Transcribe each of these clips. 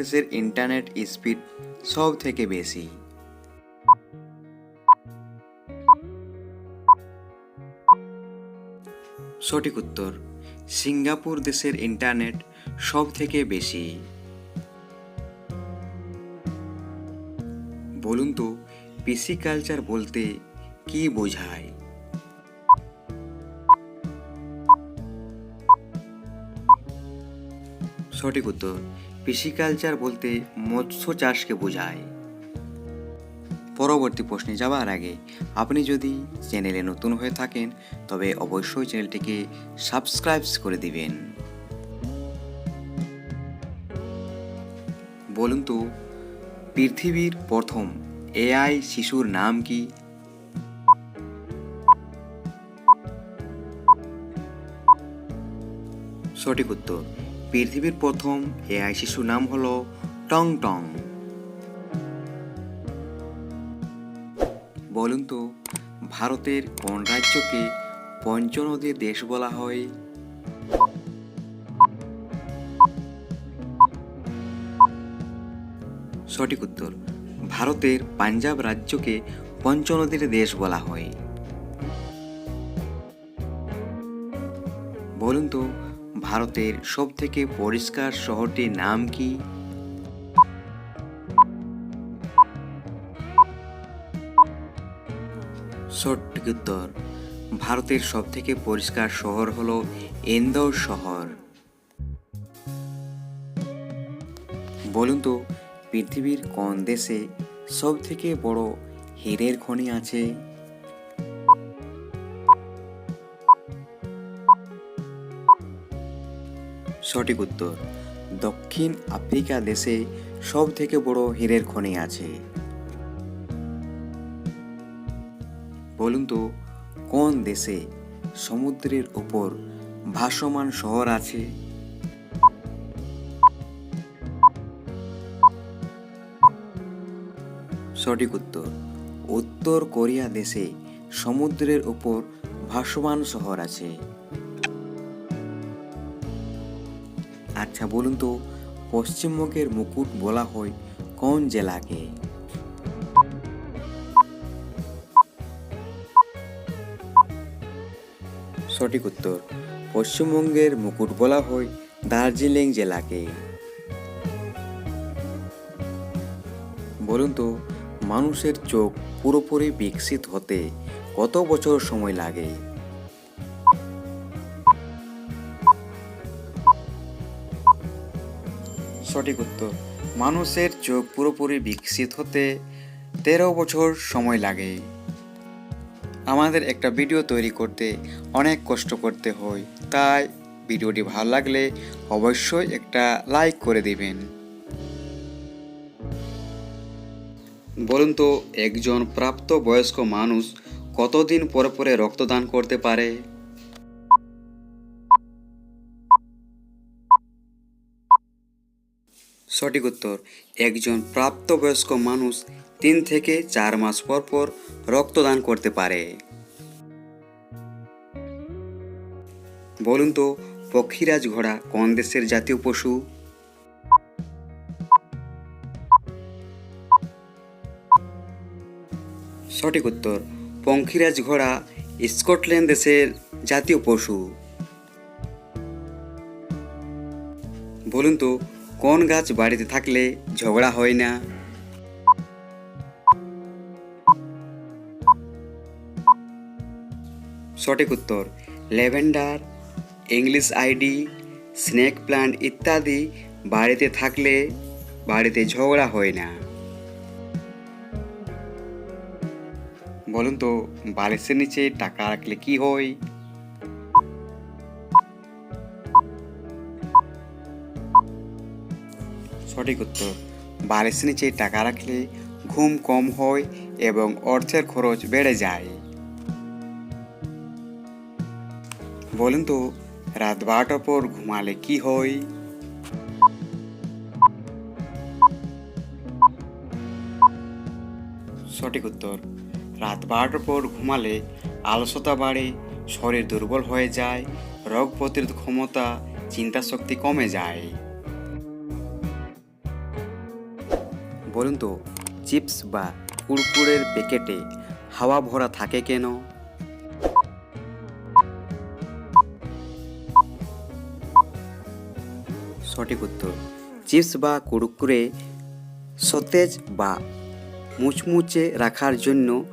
দেশের internet speed সব থেকে বেশি। সঠিক উত্তর, সিঙ্গাপুর দেশের ইন্টারনেট সব থেকে বেশি। বলুন তো, পিসি কালচার বলতে কি বোঝায়? সঠিক উত্তর পিসিকালচার বলতে মৎস্য চাষকে বোঝায়। পরবর্তী প্রশ্নে যাওয়ার আগে আপনি যদি চ্যানেলে নতুন হয়ে থাকেন, তবে অবশ্যই চ্যানেলটিকে সাবস্ক্রাইব করে দিবেন। বলুন তো, পৃথিবীর প্রথম এআই শিশুর নাম কি? সঠিক উত্তর পৃথিবীর প্রথম এআই শিশুর নাম হল টং টং। বলুন তো, ভারতের কোন রাজ্যকে পঞ্চনদীর দেশ বলা হয়? সঠিক উত্তর, ভারতের পাঞ্জাব রাজ্যকে পঞ্চনদীর দেশ বলা হয়। বলুন তো ভারতের সবথেকে পরিষ্কার শহরটির নাম কি? সঠিক উত্তর ভারতের সবথেকে পরিষ্কার শহর হলো ইন্দোর শহর। বলুন তো, পৃথিবীর কোন দেশে সব থেকে বড় হীরের খনি আছে? সঠিক উত্তর। দক্ষিণ আফ্রিকা দেশে সব থেকে বড় হীরের খনি আছে। বলুন তো, কোন দেশে সমুদ্রের উপর ভাসমান শহর আছে? সঠিক উত্তর উত্তর কোরিয়া দেশে সমুদ্রের উপর ভাসমান শহর আছে। আচ্ছা বলুন তো, পশ্চিমবঙ্গের মুকুট বলা হয় কোন জেলাকে? সঠিক উত্তর, পশ্চিমবঙ্গের মুকুট বলা হয় দার্জিলিং জেলাকে। বলুন তো, মানুষের চোখ পুরোপুরি বিকশিত হতে কত বছর সময় লাগে? সঠিক উত্তর। মানুষের চোখ পুরোপুরি বিকশিত হতে তেরো বছর সময় লাগে। আমাদের একটা ভিডিও তৈরি করতে অনেক কষ্ট করতে হয়। তাই ভিডিওটি ভালো লাগলে অবশ্যই একটা লাইক করে দিবেন। বলুন তো, একজন প্রাপ্ত বয়স্ক মানুষ কতদিন পরে পরে রক্তদান করতে পারে? সঠিক উত্তর। একজন প্রাপ্তবয়স্ক মানুষ তিন থেকে চার মাস পর পর রক্তদান করতে পারে। বলুন তো, পক্ষীরাজ ঘোড়া কোন দেশের জাতীয় পশু? সঠিক উত্তর পঙ্খিরাজ ঘোড়া স্কটল্যান্ড দেশের জাতীয় পশু। বলুন তো কোন গাছ বাড়িতে থাকলে ঝগড়া হয় না? সঠিক উত্তর, lavender, English ivy, snake plant ইত্যাদি বাড়িতে থাকলে বাড়িতে ঝগড়া হয় না। বলুন তো, বালিশের নিচে টাকা রাখলে কি হয়? সঠিক উত্তর। বালিশের নিচে টাকা রাখলে ঘুম কম হয় এবং অর্থের খরচ বেড়ে যায়। বলুন তো, রাত বারোটার পর ঘুমালে কি হয়? সঠিক উত্তর, রাত বারোটার পর ঘুমালে আলসতা বাড়ে, শরীর দুর্বল হয়ে যায়, রোগ প্রতিরোধ ক্ষমতা চিন্তা শক্তি কমে যায়। বলুন তো, চিপস বা কুরকুরের প্যাকেটে হাওয়া ভরা থাকে কেন? সঠিক উত্তর, চিপস বা কুরকুরে সতেজ বা মুচমুচে রাখার জন্য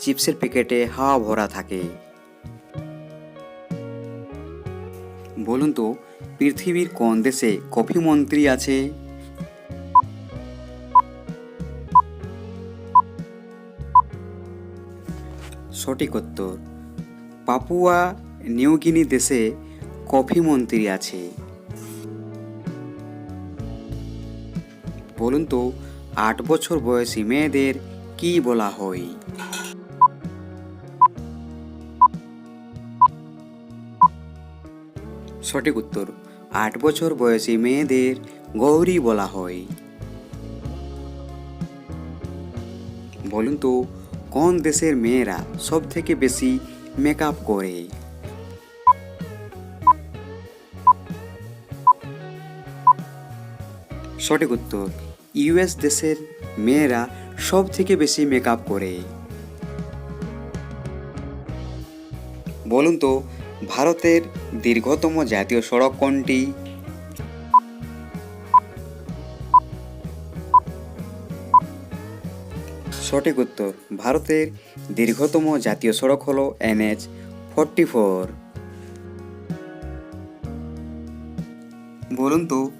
চিপসের প্যাকেটে হাওয়া ভরা থাকে। বলুন তো, পৃথিবীর কোন দেশে কফি মন্ত্রী আছে? সঠিক উত্তর। পাপুয়া নিউগিনি দেশে কফি মন্ত্রী আছে। বলুন তো, আট বছর বয়সী মেয়েদের কি বলা হয়? সঠিক উত্তর, আট বছর বয়সী মেয়েদের গৌরী বলা হয়। বলুন তো কোন দেশের মেয়েরা সব থেকে বেশি মেকআপ করে? সঠিক উত্তর ইউএস দেশের মেয়েরা সব থেকে বেশি মেকআপ করে। বলুন তো, ভারতের দীর্ঘতম জাতীয় সড়ক কোনটি? সঠিক উত্তর, ভারতের দীর্ঘতম জাতীয় সড়ক হল এনএচ ফোরটি ফোর। বলুন তো,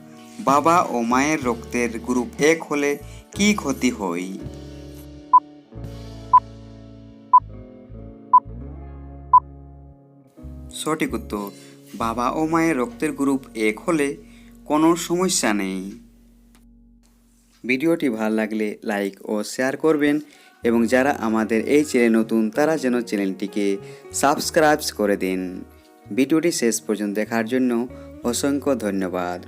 বাবা ও মায়ের রক্তের গ্রুপ এক হলে কি ক্ষতি হয়? সঠিক উত্তর, বাবা ও মায়ের রক্তের গ্রুপ এক হলে কোনো সমস্যা নেই। ভিডিওটি ভালো লাগলে লাইক ও শেয়ার করবেন এবং যারা আমাদের এই চ্যানেল নতুন, তারা যেন চ্যানেলটিকে সাবস্ক্রাইব করে দিন। ভিডিওটি শেষ পর্যন্ত দেখার জন্য অসংখ্য ধন্যবাদ।